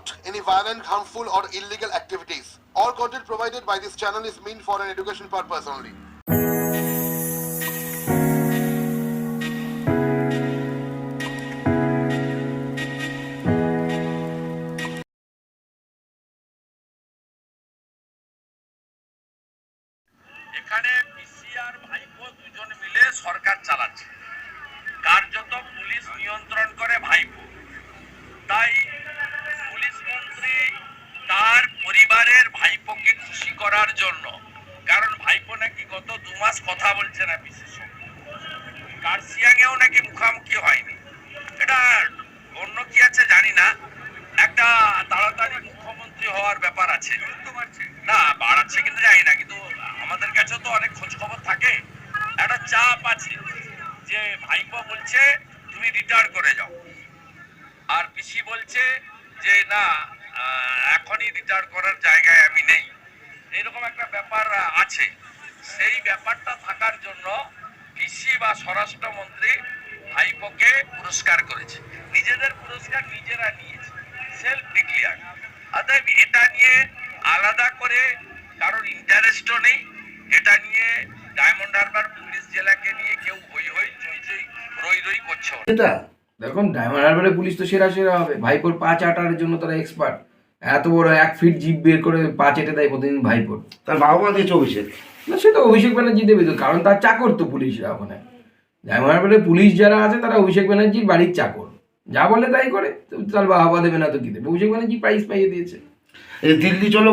promote any violent, harmful, or illegal activities. All content provided by this channel is meant for an education purpose only. সরকার কথা বলছে না সঙ্গে কার্সিয়াংয়েও নাকি মুখামুখি হয়নি। এটা অন্য কি আছে জানি না। একটা তাড়াতাড়ি মুখ্যমন্ত্রী হওয়ার ব্যাপার আছে। না বাড়াচ্ছে কিন্তু জানি না কিন্তু আমাদের কাছে তো অনেক খোঁজ খবর থাকে। একটা চাপ আছে যে ভাইপো বলছে তুমি রিটায়ার করে যাও। আর পিসি বলছে যে না এখনই রিটায়ার করার জায়গায় আমি নেই। এরকম একটা ব্যাপার আছে। সেই ব্যাপারটা থাকার জন্য পিসি বা স্বরাষ্ট্রমন্ত্রী ভাইপোকে পুরস্কার করেছে। নিজেদের পুরস্কার নিজেরা নিয়েছে। সেলফ ডিক্লিয়ার অতএব এটা নিয়ে আলাদা করে কারোর ইন্টারেস্টও নেই। এটা নিয়ে ডায়মন্ড হারবার পুলিশ জেলাকে নিয়ে কেউ হই হই চই চই রই রই করছে। এটা? দেখুন ডায়মন্ড হারবারের পুলিশ তো সেরা সেরা হবে। ভাইপোর পা চাটার জন্য তারা এক্সপার্ট এত বড় এক ফিট জিপ বের করে পা চেটে দেয় প্রতিদিন ভাইপোর। তার বাবা মা দিয়েছে অভিষেক। না সে তো অভিষেক ব্যানার্জি দেবে তো কারণ তার চাকর তো পুলিশরা ওখানে জামার বলে পুলিশ যারা আছে তারা অভিষেক ব্যানার্জির বাড়ির চাকর। যা বলে তাই করে তার বাবা দেবে না তো কি দেবে? অভিষেক ব্যানার্জি প্রাইজ পাইয়ে দিয়েছে। এই দিল্লি চলো।